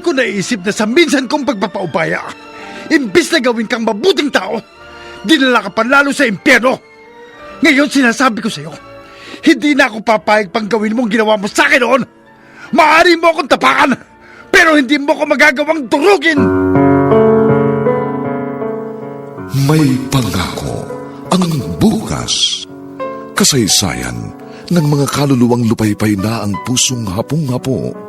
Hindi ko naisip na sa minsan kong pagpapaubaya, imbis na gawin kang mabuting tao, dinala ka pa lalo sa impyerno. Ngayon sinasabi ko sa'yo, hindi na ako papayag pang gawin mong ginawa mo sa akin noon. Maaari mo akong tapakan, pero hindi mo ko magagawang durugin. May pangako ang bukas. Kasaysayan ng mga kaluluwang lupaypay na ang pusong hapong-hapo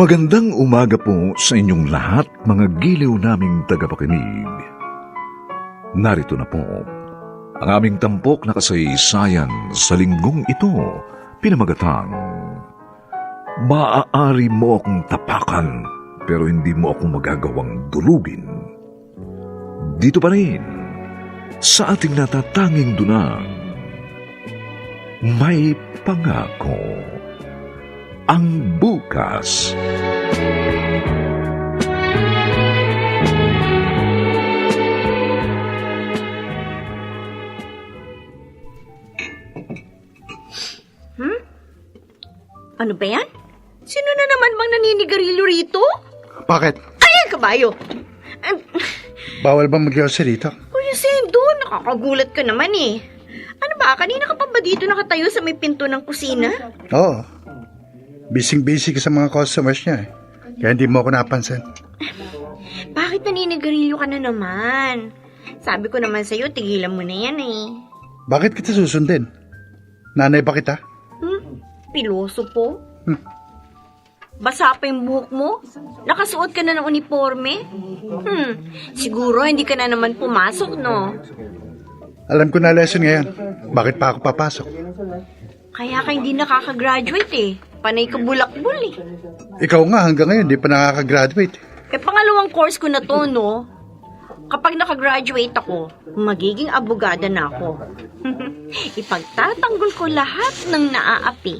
Magandang umaga po sa inyong lahat, mga giliw naming tagapakinig. Narito na po ang aming tampok na kasaysayan sa linggong ito, pinamagatang Maaari mo akong tapakan, pero hindi mo ako magagawang dulugin. Dito pa rin, sa ating natatanging dunang, may pangako ang bukas. Ano ba yan? Sino na naman bang naninigarilyo rito? Bakit? Ayan, kabayo! Um, Bawal ba mag-yosi rito? Kuya Sendo, nakakagulat ka naman eh. Ano ba, kanina ka pa ba dito nakatayo sa may pinto ng kusina? Oo. Bising-busy ka sa mga customers niya eh. Kaya hindi mo ako napansin. Bakit naninigarilyo ka na naman? Sabi ko naman sa'yo, tigilan mo na yan eh. Bakit kita susundin? Nanay ba kita? Hmm? Piloso po? Basa pa yung buhok mo? Nakasuot ka na ng uniforme? Hmm, siguro hindi ka na naman pumasok, no? Alam ko na lesson ngayon. Bakit pa ako papasok? Kaya ka hindi nakakagraduate eh. Panay ka bulakbul eh. Ikaw nga hanggang ngayon di pa nakakagraduate. Eh, pangalawang course ko na to, no? Kapag nakagraduate ako, magiging abogada na ako. Ipagtatanggol ko lahat ng naaapi.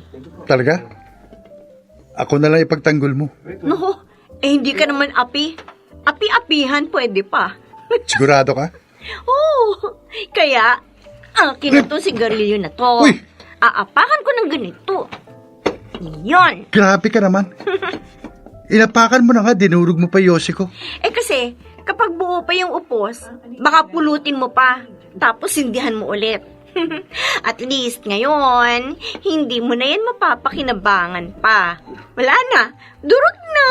Talaga? Ako na lang ipagtanggol mo. No, eh hindi ka naman api. Api-apihan pwede pa. Sigurado ka? Oo, kaya, akin na to sigarilyo na to. Uy! Aapakan ko ng ganito. Yon. Grabe ka naman. Inapakan mo na nga, dinurog mo pa yosi ko. Eh kasi, kapag buo pa yung upos, baka pulutin mo pa. Tapos sindihan mo ulit. At least ngayon, hindi mo na yan mapapakinabangan pa. Wala na, durog na.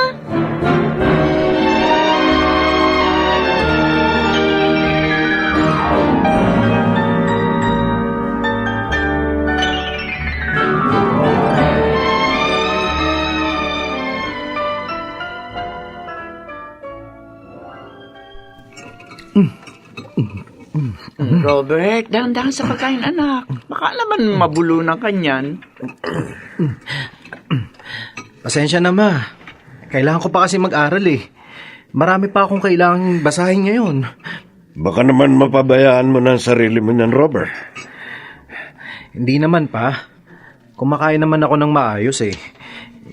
Robert, dahan-dahan sa pagkain, anak. Baka naman mabulunan ka niyan. Pasensya na, ma. Kailangan ko pa kasi mag-aral eh. Marami pa akong kailangang basahin ngayon. Baka naman mapabayaan mo ng sarili mo niyan, Robert. Hindi naman pa. Kumakain naman ako ng maayos eh.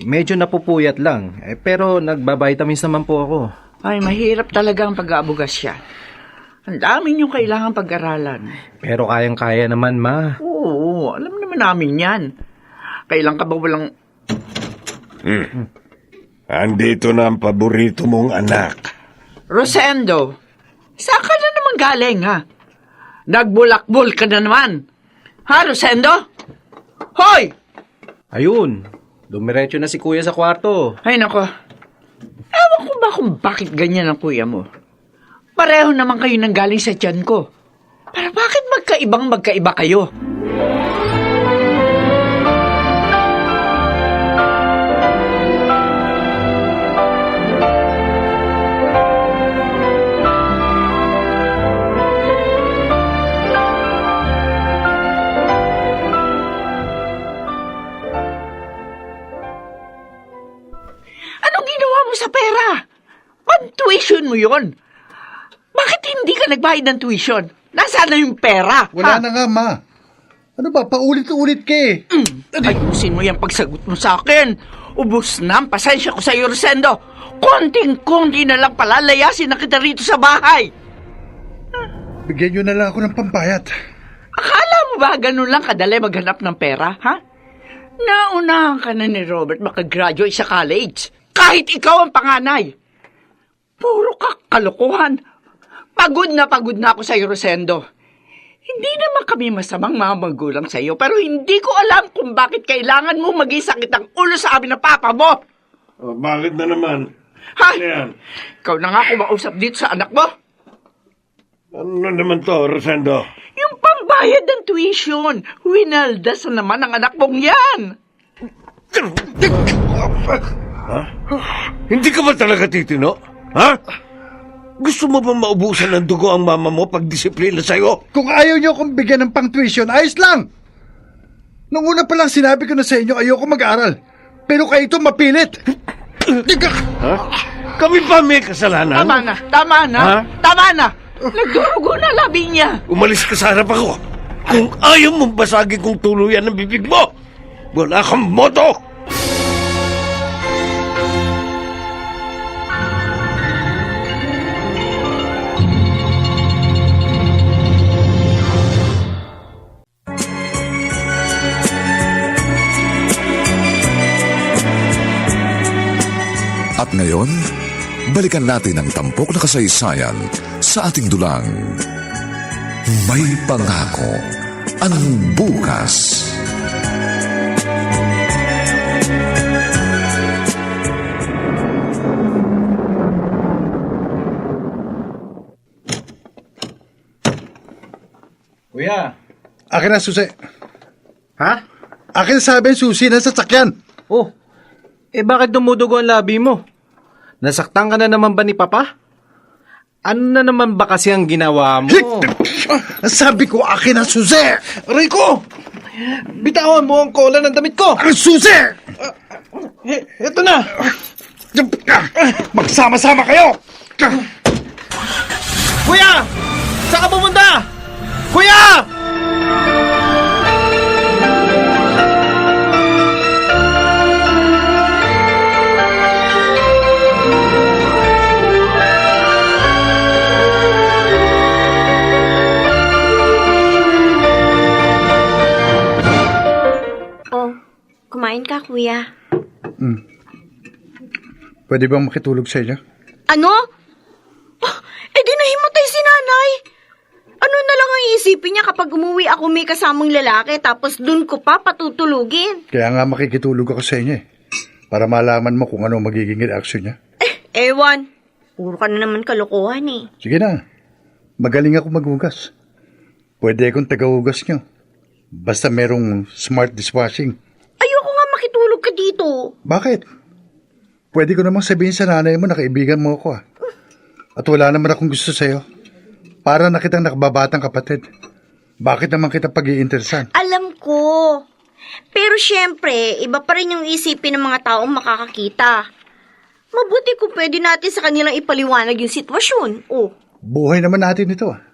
Medyo napupuyat lang, eh, pero nagbabitamins naman po ako. Ay, mahirap talaga ang pag-aabugas siya. Ang dami niyong kailangan pag-aralan. Pero kayang-kaya naman ma. Oo, alam naman namin yan. Kailan ka ba walang... Andito na ang paborito mong anak. Rosendo, saan ka na naman galing, ha? Nagbulakbol ka na naman. Ha, Rosendo? Hoy! Ayun. Dumiretso na si kuya sa kwarto. Ay, nako. Ewan ko ba kung bakit ganyan ang kuya mo? Pareho naman kayo nang galing sa tiyan ko. Pero bakit magkaibang magkaiba kayo? Pang-tuition mo yon. Bakit hindi ka nagbayad ng tuition? Nasaan na yung pera? Wala ha? na nga, ma. Ano ba, paulit-ulit ka eh. Ayusin mo yung pagsagot mo sa akin. Ubus na ang pasensya ko sa iyo, Rosendo. Konting-konti na lang pala layasin na kita rito sa bahay. Bigyan nyo na lang ako ng pambayad. Akala mo ba ganun lang kadali maghanap ng pera, ha? Naunahan ka na ni Robert makagraduate sa college. Kahit ikaw ang panganay. Puro ka kalokohan. Pagod na pagod na ako sa iyo, Rosendo. Hindi naman kami masamang mga magulang sa iyo, pero hindi ko alam kung bakit kailangan mo maging sakit ang ulo sa amin ng papa mo. Oh, bakit na naman? Ha? Ano yan? Ikaw na nga kumausap dito sa anak mo. Ano naman to, Rosendo? Yung pambayad ng tuition. Winaldas na naman ang anak mong yan. Hindi ka ba talaga titino? Ha? Gusto mo ba maubusan ng dugo ang mama mo pag disiplina sa'yo? Kung ayaw nyo akong bigyan ng pang-tuition, ayos lang. Nung una pa lang sinabi ko na sa inyo, ayoko mag-aral. Pero kayo ito mapilit. Ha? Kami pa may kasalanan? Tama na, tama na, Ha? tama na. Nagdurugo na labi niya. Umalis ka sa harap ako. Kung ayaw mong basagin kong tuluyan ng bibig mo, wala kang moto! At ngayon, balikan natin ang tampok na kasaysayan sa ating dulang. May pangako ang bukas. Kuya. Akin na susi. Ha? Akin sabi ang susi ng sasakyan. Oh. Eh bakit dumudugo ang labi mo? Nasaktan ka na naman ba ni Papa? Ano na naman ba kasi ang ginawa mo? Sabi ko, akin ang susi. Rico! Bitawan mo ang kola ng damit ko! Ang susi! Ito na! Magsama-sama kayo! Kuya! Saan ka pumunta? Kuya! Kumain ka, kuya. Pwede bang makitulog sa inyo? Ano? Oh, eh di nahimatay si nanay. Ano na lang ang iisipin niya kapag umuwi ako may kasamang lalaki tapos dun ko pa patutulugin? Kaya nga makikitulog ako sa inyo eh. Para malaman mo kung ano magiging reaksyon niya. Eh, ewan. Puro ka na naman kalokohan eh. Sige na. Magaling ako maghugas. Pwede akong tagahugas nyo. Basta merong smart dishwashing. Makitulog ka dito. Bakit? Pwede ko namang sabihin sa nanay mo na kaibigan mo ako ah. At wala naman akong gusto sa'yo. Para na kitang nakababatang kapatid. Bakit naman kita pag-iinteresan? Alam ko. Pero syempre, iba pa rin yung isipin ng mga taong makakakita. Mabuti kung pwede natin sa kanilang ipaliwanag yung sitwasyon. Oh, Buhay naman natin ito ah.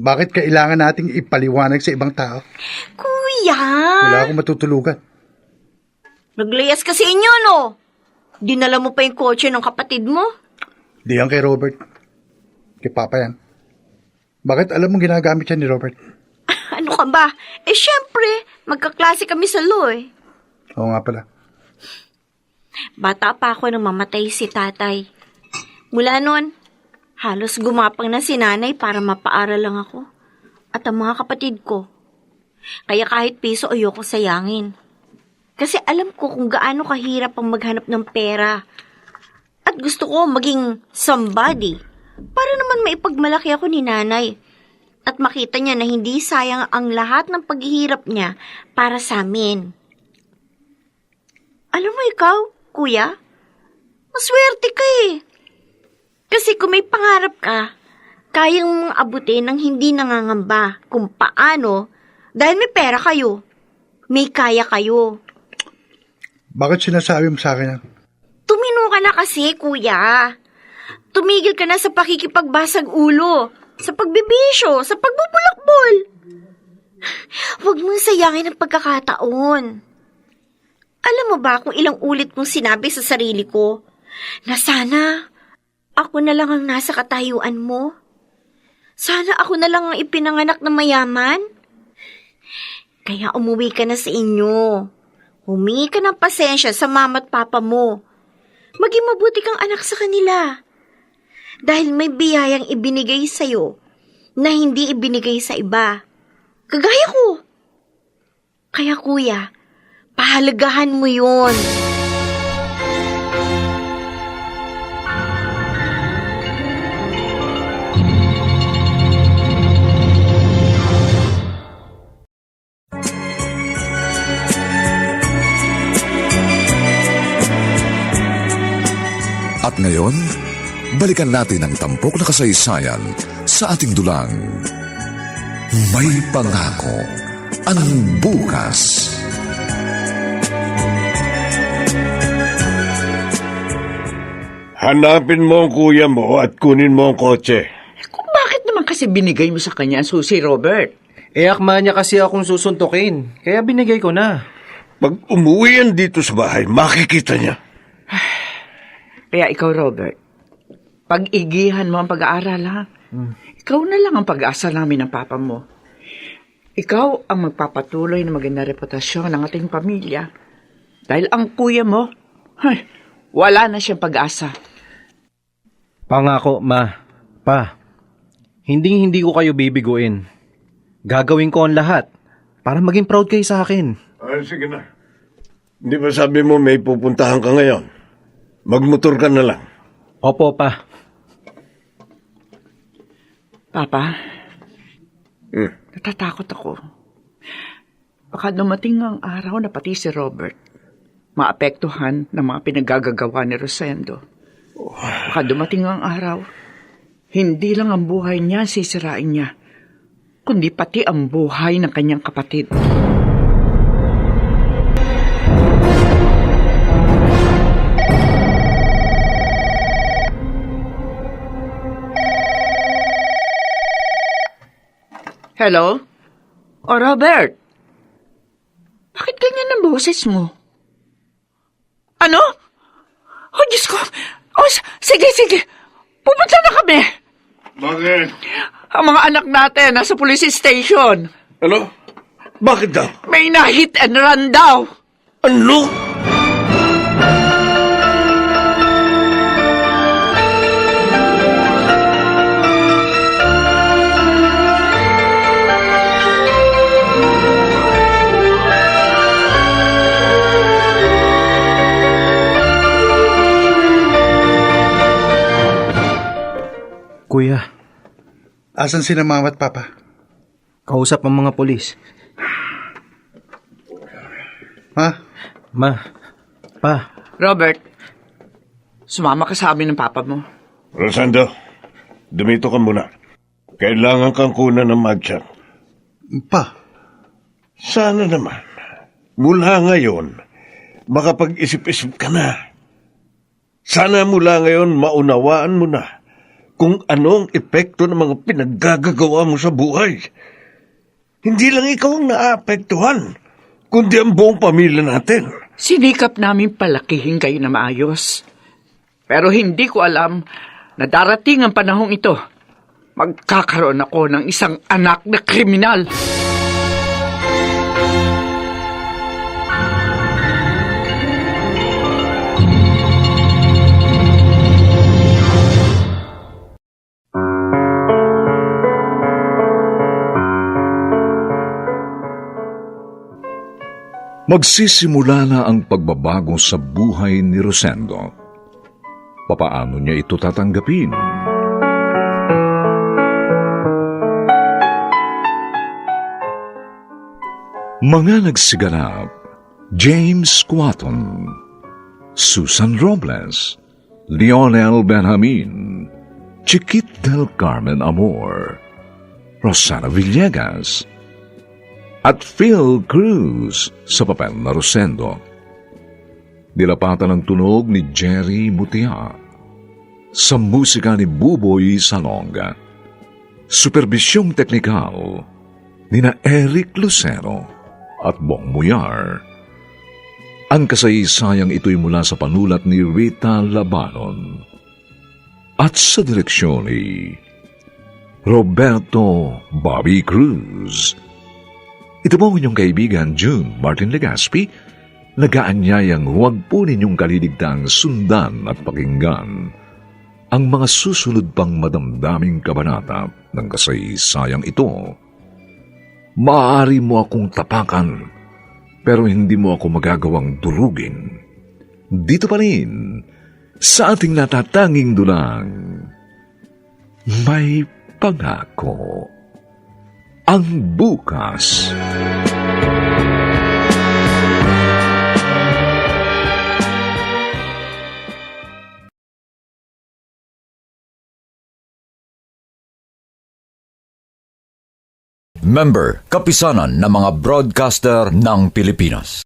Bakit kailangan nating ipaliwanag sa ibang tao? kuya! Wala akong matutulugan. Naglayas kasi inyo, no? Dinala mo pa yung kotse ng kapatid mo? Di yan kay Robert. Kay Papa yan. Bakit alam mo ginagamit yan ni Robert? ano ka ba? Eh, syempre, magkaklase kami sa law eh. Oo nga pala. Bata pa ako nang mamatay si tatay. Mula noon, halos gumapang na si nanay para mapaaral lang ako. At ang mga kapatid ko. Kaya kahit piso ayoko sayangin. Kasi alam ko kung gaano kahirap ang maghanap ng pera. At gusto ko maging somebody. Para naman maipagmalaki ako ni nanay. At makita niya na hindi sayang ang lahat ng paghihirap niya para sa amin. Alam mo ikaw, kuya, maswerte ka eh. Kasi kung may pangarap ka, kayang mong abutin ng hindi nangangamba kung paano dahil may pera kayo. May kaya kayo. Bakit sinasabi mo sa akin? Tumino ka na kasi, kuya. Tumigil ka na sa pakikipagbasag ulo, sa pagbibisyo, sa pagbubulakbol. Huwag mong sayangin ang pagkakataon. Alam mo ba kung ilang ulit kong sinabi sa sarili ko na sana ako na lang ang nasa katayuan mo? Sana ako na lang ang ipinanganak na mayaman? Kaya umuwi ka na sa inyo. Humingi ka ng pasensya sa mama at papa mo. Maging mabuti kang anak sa kanila. Dahil may biyayang ibinigay sa'yo na hindi ibinigay sa iba. Kagaya ko. Kaya kuya, pahalagahan mo yun. Ngayon, balikan natin ang tampok na kasaysayan sa ating dulang. May pangako ang bukas. Hanapin mo ang kuya mo at kunin mo ang kotse. Kung bakit naman kasi binigay mo sa kanya ang susi, Robert? Eh, akma niya kasi akong susuntukin. Kaya binigay ko na. Pag umuwi yan dito sa bahay, makikita niya. Kaya ikaw, Robert, pag-igihan mo ang pag-aaral, ha? Ikaw na lang ang pag-asa namin ng papa mo. Ikaw ang magpapatuloy ng maganda reputasyon ng ating pamilya. Dahil ang kuya mo, ay, wala na siyang pag-asa. Pangako, ma. Pa. Hindi hindi ko kayo bibiguin. Gagawin ko ang lahat para maging proud kayo sa akin. Ay, sige na. Hindi ba sabi mo may pupuntahan ka ngayon? Magmotor ka na lang. Opo, pa. Papa, Hmm. natatakot ako. Baka dumating ang araw na pati si Robert maapektuhan ng mga pinagagagawa ni Rosendo. Baka dumating ang araw, hindi lang ang buhay niya ang sisirain niya, kundi pati ang buhay ng kanyang kapatid. Hello? O Robert? Bakit ganyan ang boses mo? Ano? Oh, Diyos ko! Oh, sige, sige. Pupunta na kami. Bakit? Ang mga anak natin nasa police station. Ano? Bakit daw? May na-hit and run daw. Ano? Kuya, Asan si na mama at papa? kausap ang mga polis. Ha? Ma. Pa. Robert, sumama ka sa amin ng papa mo. Rosando, dumito ka muna. Kailangan kang kunan ng madyan. Pa, Sana naman, mula ngayon, makapag-isip-isip ka na. Sana mula ngayon maunawaan mo na kung anong epekto ng mga pinaggagawa mo sa buhay. Hindi lang ikaw ang naapektuhan, kundi ang buong pamilya natin. Sinikap namin palakihin kayo na maayos. Pero hindi ko alam na darating ang panahong ito. Magkakaroon ako ng isang anak na kriminal. Magsisimula na ang pagbabago sa buhay ni Rosendo. Papaano niya ito tatanggapin? Mga nagsiganap, James Quaton, Susan Robles, Lionel Benjamin, Chiquit del Carmen Amor, Rosana Villegas, at Phil Cruz sa papel na Rosendo. Nilapatan ng tunog ni Jerry Mutia sa musika ni Buboy Salonga. Superbisyong teknikal ni na Eric Lucero at Bong Muyar. Ang kasaysayang ito'y mula sa panulat ni Rita Labanon at sa direksyon ni Roberto Bobby Cruz. Ito po ang inyong kaibigan, June Martin Legaspi, nagaanyayang huwag po ninyong kaliligtang sundan at pakinggan ang mga susunod pang madamdaming kabanata ng kasaysayang ito. Maaari mo akong tapakan, pero hindi mo ako magagawang durugin. Dito pa rin, sa ating natatanging dulang, may pangako ang bukas. Member, kapisanan ng mga broadcaster ng Pilipinas.